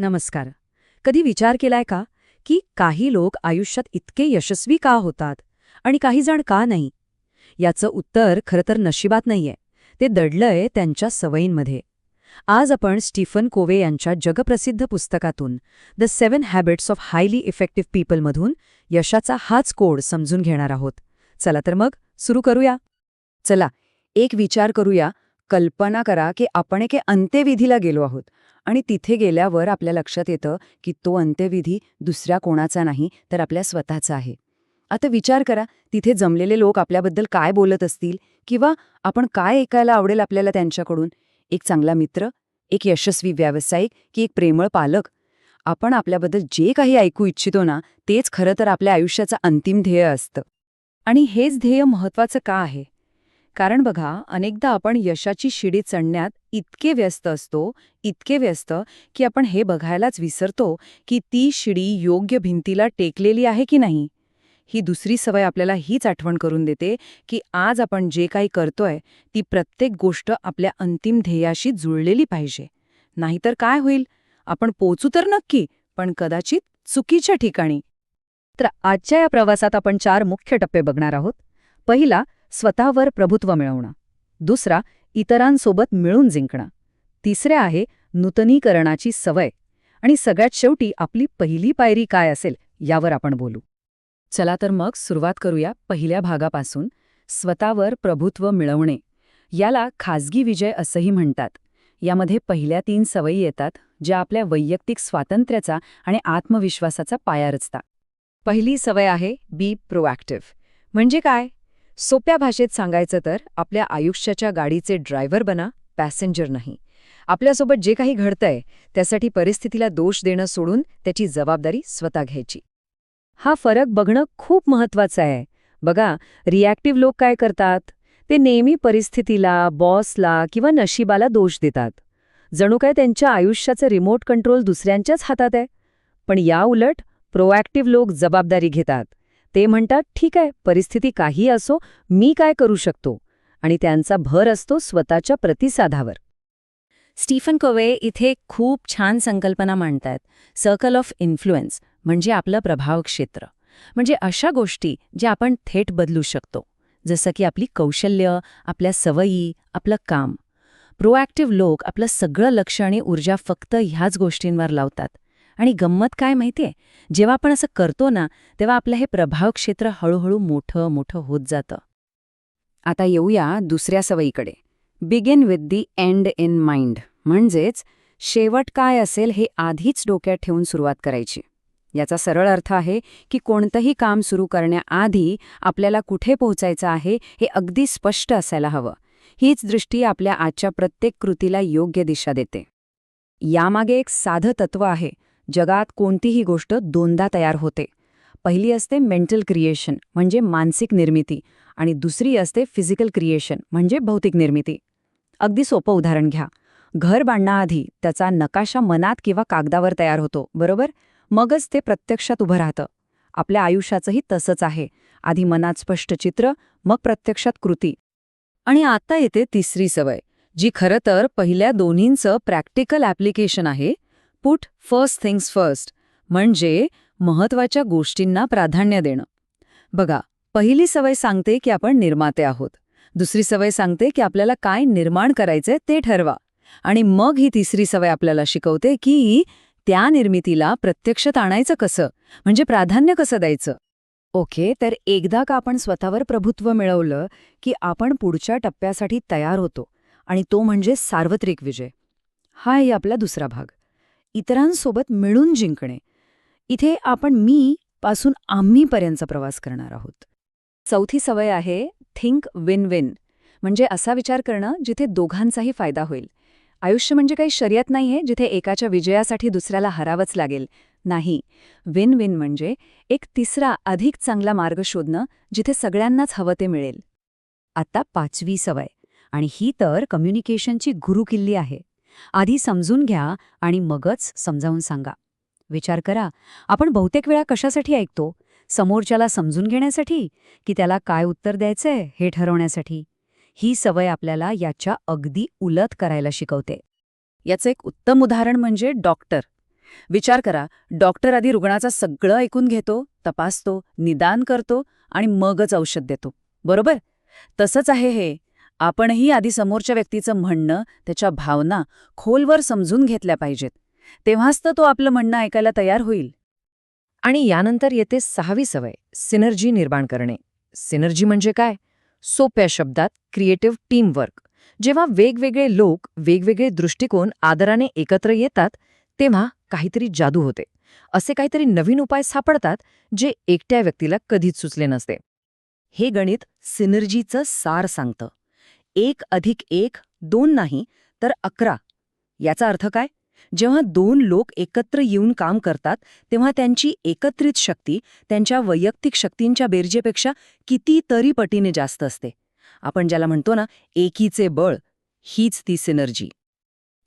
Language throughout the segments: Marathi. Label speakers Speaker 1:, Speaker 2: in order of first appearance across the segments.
Speaker 1: नमस्कार. कधी विचार केलाय का की काही लोक आयुष्यात इतके यशस्वी का होतात आणि काही जण का नाही? याचं उत्तर खरं तर नशिबात नाहीये. ते दडलंय त्यांच्या सवयींमध्ये. आज आपण स्टीफन कोवे यांच्या जगप्रसिद्ध पुस्तकातून the seven habits of highly effective पीपलमधून यशाचा हाच कोड समजून घेणार आहोत. चला तर मग सुरू करूया.
Speaker 2: चला एक विचार करूया. कल्पना करा की आपण एके अंत्यविधीला गेलो आहोत. आणि तिथे गेल्यावर आपल्या लक्षात येतं की तो अंत्यविधी दुसऱ्या कोणाचा नाही तर आपल्या स्वतःचा आहे. आता विचार करा तिथे जमलेले लोक आपल्याबद्दल काय बोलत असतील? किंवा आपण काय ऐकायला आवडेल आपल्याला त्यांच्याकडून? एक चांगला मित्र एक यशस्वी व्यावसायिक की एक प्रेमळ पालक? आपण आपल्याबद्दल जे काही ऐकू इच्छितो ना तेच खरं तर आपल्या आयुष्याचं अंतिम ध्येय असतं. आणि हेच ध्येय महत्वाचं का आहे? कारण बघा अनेकदा आपण यशाची शिडी चढण्यात इतके व्यस्त असतो इतके व्यस्त की आपण हे बघायलाच विसरतो की ती शिडी योग्य भिंतीला टेकलेली आहे की नाही. ही दुसरी सवय आपल्याला हीच आठवण करून देते की आज आपण जे काही करतोय ती प्रत्येक गोष्ट आपल्या अंतिम ध्येयाशी जुळलेली पाहिजे. नाहीतर काय होईल? आपण पोचू तर नक्की पण कदाचित चुकीच्या ठिकाणी.
Speaker 1: तर आजच्या या प्रवासात आपण चार मुख्य टप्पे बघणार आहोत. पहिला स्वतःवर प्रभुत्व मिळवणं. दुसरा इतरांसोबत मिळून जिंकणं. तिसरे आहे नूतनीकरणाची सवय. आणि सगळ्यात शेवटी आपली पहिली पायरी काय असेल यावर आपण बोलू.
Speaker 2: चला तर मग सुरुवात करूया पहिल्या भागापासून. स्वतःवर प्रभुत्व मिळवणे. याला खाजगी विजय असंही म्हणतात. यामध्ये पहिल्या तीन सवयी येतात ज्या आपल्या वैयक्तिक स्वातंत्र्याचा आणि आत्मविश्वासाचा पाया रचतात.
Speaker 1: पहिली सवय आहे बी प्रोॲक्टिव्ह म्हणजे काय? सोप्या भाषेत सांगायचं तर आपल्या आयुष्याच्या गाडीचे ड्रायव्हर बना पॅसेंजर नाही. आपल्यासोबत जे काही घडतंय त्यासाठी परिस्थितीला दोष देणं सोडून त्याची जबाबदारी स्वतः घ्यायची. हा फरक बघणं खूप महत्वाचं आहे. बघा रिॲक्टिव्ह लोक काय करतात? ते नेहमी परिस्थितीला बॉसला किंवा नशिबाला दोष देतात. जणू काय त्यांच्या आयुष्याचं रिमोट कंट्रोल दुसऱ्यांच्याच हातात आहे? पण याउलट प्रोॲक्टिव्ह लोक जबाबदारी घेतात. ते म्हणतात ठीक आहे परिस्थिती काही असो मी काय करू शकतो. आणि त्यांचा भर असतो स्वतःच्या प्रतिसादावर.
Speaker 2: स्टीफन कोवे इथे खूप छान संकल्पना मांडतायत. सर्कल ऑफ इन्फ्लुएन्स म्हणजे आपलं प्रभाव क्षेत्र म्हणजे अशा गोष्टी ज्या आपण थेट बदलू शकतो. जसं की आपली कौशल्य आपल्या सवयी आपलं काम. प्रोॲक्टिव्ह लोक आपलं सगळं लक्ष आणि ऊर्जा फक्त ह्याच गोष्टींवर लावतात. आणि गंमत काय माहितीये? जेव्हा आपण असं करतो ना तेव्हा आपलं हे प्रभाव क्षेत्र हळूहळू मोठं मोठं होत जातं. आता येऊया दुसऱ्या सवयीकडे. Begin with the end in mind. म्हणजेच शेवट काय असेल हे आधीच डोक्यात ठेवून सुरुवात करायची. याचा सरळ अर्थ आहे की कोणतंही काम सुरू करण्याआधी आपल्याला कुठे पोहोचायचं आहे हे अगदी स्पष्ट असायला हवं. हीच दृष्टी आपल्या आजच्या प्रत्येक कृतीला योग्य दिशा देते. यामागे एक साधं तत्व आहे. जगात कोणतीही गोष्ट दोनदा तयार होते. पहिली असते मेंटल क्रिएशन म्हणजे मानसिक निर्मिती आणि दुसरी असते फिजिकल क्रिएशन म्हणजे भौतिक निर्मिती. अगदी सोपं उदाहरण घ्या. घर बांधण्याआधी त्याचा नकाशा मनात किंवा कागदावर तयार होतो बरोबर? मगच ते प्रत्यक्षात उभं राहतं. आपल्या आयुष्याचंही तसंच आहे. आधी मनात स्पष्ट चित्र मग प्रत्यक्षात कृती. आणि आता येते तिसरी सवय जी खरं तर पहिल्या दोन्हींचं प्रॅक्टिकल ॲप्लिकेशन आहे. पुट फर्स्ट थिंग्स फर्स्ट म्हणजे महत्त्वाच्या गोष्टींना प्राधान्य देणं. बघा पहिली सवय सांगते की आपण निर्माते आहोत. दुसरी सवय सांगते की आपल्याला काय निर्माण करायचंय ते ठरवा. आणि मग ही तिसरी सवय आपल्याला शिकवते की त्या निर्मितीला प्रत्यक्षात आणायचं कसं म्हणजे प्राधान्य कसं द्यायचं. ओके तर एकदा का आपण स्वतःवर प्रभुत्व मिळवलं की आपण पुढच्या टप्प्यासाठी तयार होतो आणि तो म्हणजे सार्वत्रिक विजय. हा आहे आपला दुसरा भाग. इतरांसोबत मिळून जिंकणे. इथे आपण मी पासून आम्हीपर्यंतचा प्रवास करणार आहोत. चौथी सवय आहे थिंक विन विन म्हणजे असा विचार करणं जिथे दोघांचाही फायदा होईल. आयुष्य म्हणजे काही शर्यत नाहीये जिथे एकाच्या विजयासाठी दुसऱ्याला हरावंच लागेल. नाही. विन विन म्हणजे एक तिसरा अधिक चांगला मार्ग शोधणं जिथे सगळ्यांनाच हवं ते मिळेल. आता पाचवी सवय. आणि ही तर कम्युनिकेशनची गुरुकिल्ली आहे. आधी समजून घ्या आणि मगच समजावून सांगा. विचार करा आपण बहुतेक वेळा कशासाठी ऐकतो? समोरच्याला समजून घेण्यासाठी? की त्याला काय उत्तर द्यायचंय हे ठरवण्यासाठी? ही सवय आपल्याला याच्या अगदी उलट करायला शिकवते. याचं एक उत्तम उदाहरण म्हणजे डॉक्टर. विचार करा डॉक्टर आधी रुग्णाचा सगळं ऐकून घेतो तपासतो निदान करतो आणि मगच औषध देतो. बरोबर? तसंच आहे हे. आपणही आधी समोरच्या व्यक्तीचं म्हणणं त्याच्या भावना खोलवर समजून घेतल्या पाहिजेत. तेव्हाच तर तो आपलं म्हणणं ऐकायला तयार होईल.
Speaker 1: आणि यानंतर येते सहावी सवय सिनर्जी निर्माण करणे. सिनर्जी म्हणजे काय? सोप्या शब्दात क्रिएटिव्ह टीमवर्क. जेव्हा वेगवेगळे लोक वेगवेगळे दृष्टिकोन आदराने एकत्र येतात तेव्हा काहीतरी जादू होते. असे काहीतरी नवीन उपाय सापडतात जे एकट्या व्यक्तीला कधीच सुचले नसते. हे गणित सिनर्जीचं सार सांगतं. एक अधिक एक दोन नाही तर अकरा. याचा अर्थ काय? जेव्हा दोन लोक एकत्र येऊन काम करतात तेव्हा त्यांची एकत्रित शक्ती त्यांच्या वैयक्तिक शक्तींच्या बेरजेपेक्षा कितीतरी पटीने जास्त असते. आपण ज्याला म्हणतो ना एकीचे बळ हीच ती सिनर्जी.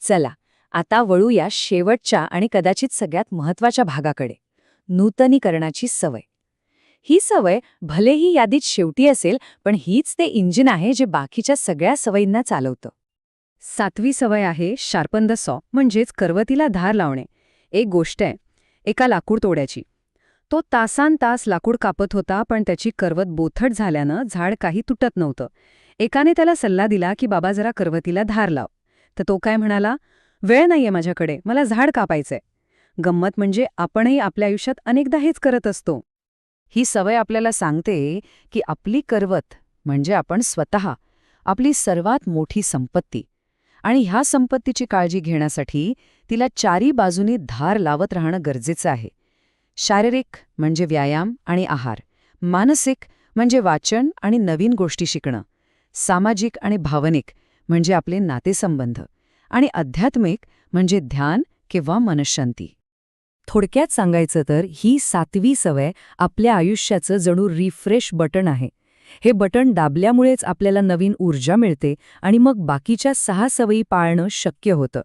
Speaker 1: चला आता वळूया शेवटच्या आणि कदाचित सगळ्यात महत्त्वाच्या भागाकडे. नूतनीकरणाची सवय. ही सवय भलेही यादीत शेवटी असेल पण हीच ते इंजिन आहे जे बाकीच्या सगळ्या सवयींना चालवतं. सातवी सवय आहे शार्पन द सॉ म्हणजेच करवतीला धार लावणे. एक गोष्ट आहे एका लाकूड तोड्याची. तो तासान तास लाकूड कापत होता पण त्याची करवत बोथट झाल्यानं झाड काही तुटत नव्हतं. एकाने त्याला सल्ला दिला की बाबा जरा करवतीला धार लाव. तर तो काय म्हणाला वेळ नाहीये माझ्याकडे मला झाड कापायचंय. गंमत म्हणजे आपणही आपल्या आयुष्यात अनेकदा हेच करत असतो. ही सवय आपल्याला सांगते की आपली करवत म्हणजे आपण स्वतः आपली सर्वात मोठी संपत्ती. आणि ह्या संपत्तीची काळजी घेण्यासाठी तिला चारी बाजूनी धार लावत राहणं गरजेचं आहे. शारीरिक म्हणजे व्यायाम आणि आहार मानसिक म्हणजे वाचन आणि नवीन गोष्टी शिकणं सामाजिक आणि भावनिक म्हणजे आपले नातेसंबंध आणि आध्यात्मिक म्हणजे ध्यान किंवा मनशांती. थोडक्यात सांगायचं तर ही सातवी सवय आपल्या आयुष्याचं जणू रिफ्रेश बटन आहे. हे बटन दाबल्यामुळेच आपल्याला नवीन ऊर्जा मिळते आणि मग बाकीच्या सहा सवयी पाळणं शक्य होतं.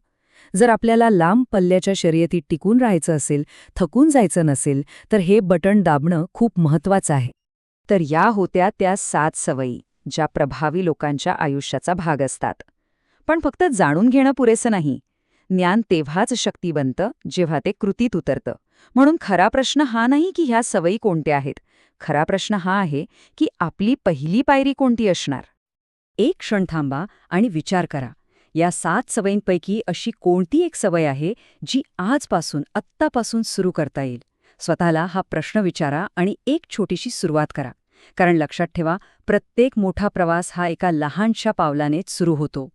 Speaker 1: जर आपल्याला लांब पल्ल्याच्या शर्यतीत टिकून राहायचं असेल थकून जायचं नसेल तर हे बटन दाबणं खूप महत्वाचं आहे. तर या होत्या त्या सात सवयी ज्या प्रभावी लोकांच्या आयुष्याचा भाग असतात. पण फक्त जाणून घेणं पुरेसं नाही. ज्ञान तेव्हाच शक्ती बनतं जेव्हा ते कृतीत उतरतं. म्हणून खरा प्रश्न हा नाही की ह्या सवयी कोणत्या आहेत. खरा प्रश्न हा आहे की आपली पहिली पायरी कोणती असणार? एक क्षण थांबा आणि विचार करा. या सात सवयींपैकी अशी कोणती एक सवय आहे जी आजपासून आत्तापासून सुरू करता येईल? स्वतःला हा प्रश्न विचारा आणि एक छोटीशी सुरुवात करा. कारण लक्षात ठेवा प्रत्येक मोठा प्रवास हा एका लहानशा पावलानेच सुरू होतो.